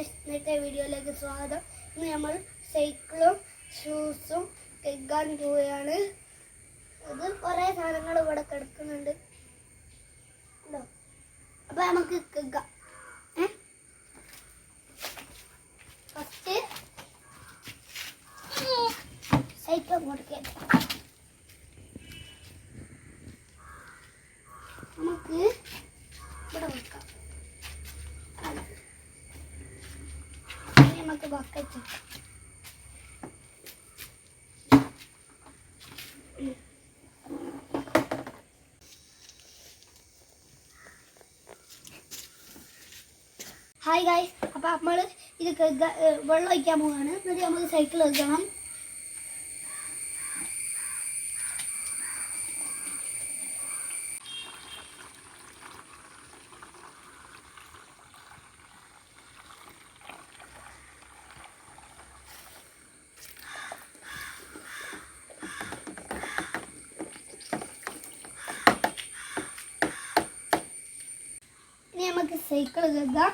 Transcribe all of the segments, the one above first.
ഇന്നത്തെ വീഡിയോയിലേക്ക് സ്വാഗതം. ഇന്ന് നമ്മൾ സൈക്കിളും ഷൂസും കെഗാൻ പോവുകയാണ്. അത് കുറേ സാധനങ്ങൾ ഇവിടെ കിടക്കുന്നുണ്ട്. അപ്പൊ നമുക്ക് ഏ? ഫസ്റ്റ് സൈക്കിൾ നമുക്ക് ഇവിടെ വെക്കാം അത്. ഇനി നമുക്ക് ബക്കറ്റ്. ഹായ് ഗായ്സ് അപ്പോൾ നമ്മൾ ഇത് വെള്ളം ഒഴിക്കാൻ പോവുകയാണ് എന്നിട്ട് നമുക്ക് സൈക്കിൾ വെക്കണം ഇനി നമുക്ക് സൈക്കിൾ കരുതാം.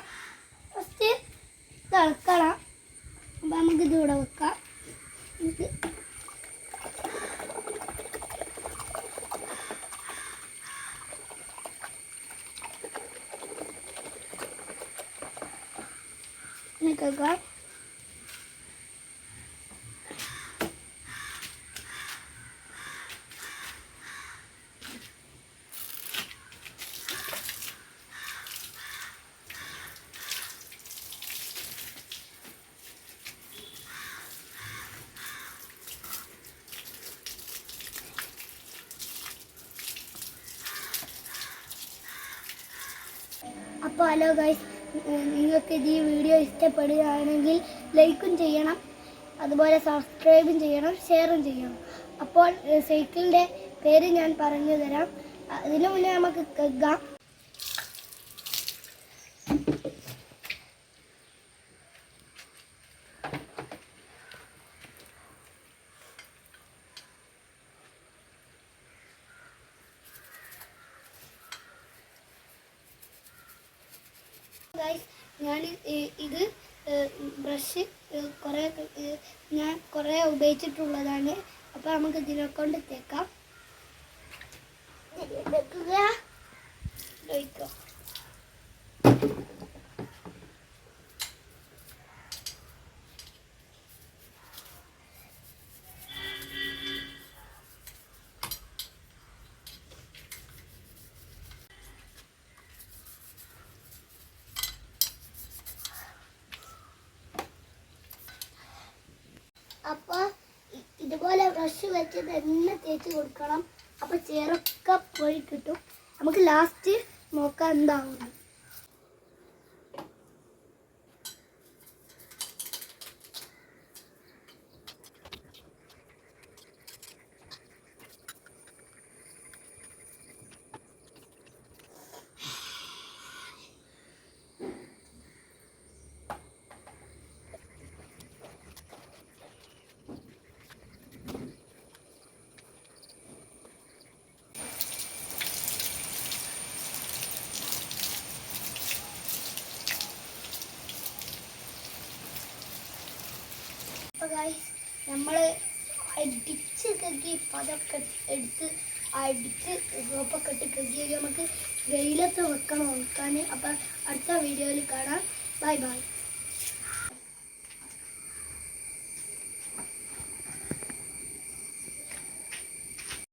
ഫസ്റ്റ് തിളക്കണം അപ്പം നമുക്ക് ഇതിവിടെ വെക്കാം നമുക്ക് ഇനി അപ്പോൾ ഹലോ ഗൈസ് നിങ്ങൾക്ക് ഇത് ഈ വീഡിയോ ഇഷ്ടപ്പെടുകയാണെങ്കിൽ ലൈക്കും ചെയ്യണം. അതുപോലെ സബ്സ്ക്രൈബും ചെയ്യണം ഷെയറും ചെയ്യണം. അപ്പോൾ സൈക്കിളിന്റെ പേര് ഞാൻ പറഞ്ഞു തരാം. അതിനു മുന്നേ നമുക്ക് കേൾക്കാം. ഗൈസ് ഞാൻ ഇത് ബ്രഷ് കുറേ ഞാൻ കുറേ ഉപയോഗിച്ചിട്ടുള്ളതാണ്. അപ്പോൾ നമുക്ക് ഇതിനെ കൊണ്ട് തേക്കാം. വെക്കുക ബ്രഷ് വെച്ച് തന്നെ തേച്ച് കൊടുക്കണം. അപ്പോൾ ചേറൊക്കെ പോയി കിട്ടും. നമുക്ക് ലാസ്റ്റ് നോക്കാം എന്താവുന്നു? അപ്പോൾ നമ്മൾ അടിച്ച് കഴുകി പതൊക്കെ എടുത്ത് അടിച്ച് സോപ്പൊക്കെ ഇട്ട് കഴുകി നമുക്ക് വെയിലത്ത് വെക്കണം ഉണക്കാൻ അപ്പം അടുത്ത വീഡിയോയിൽ കാണാം. Bye bye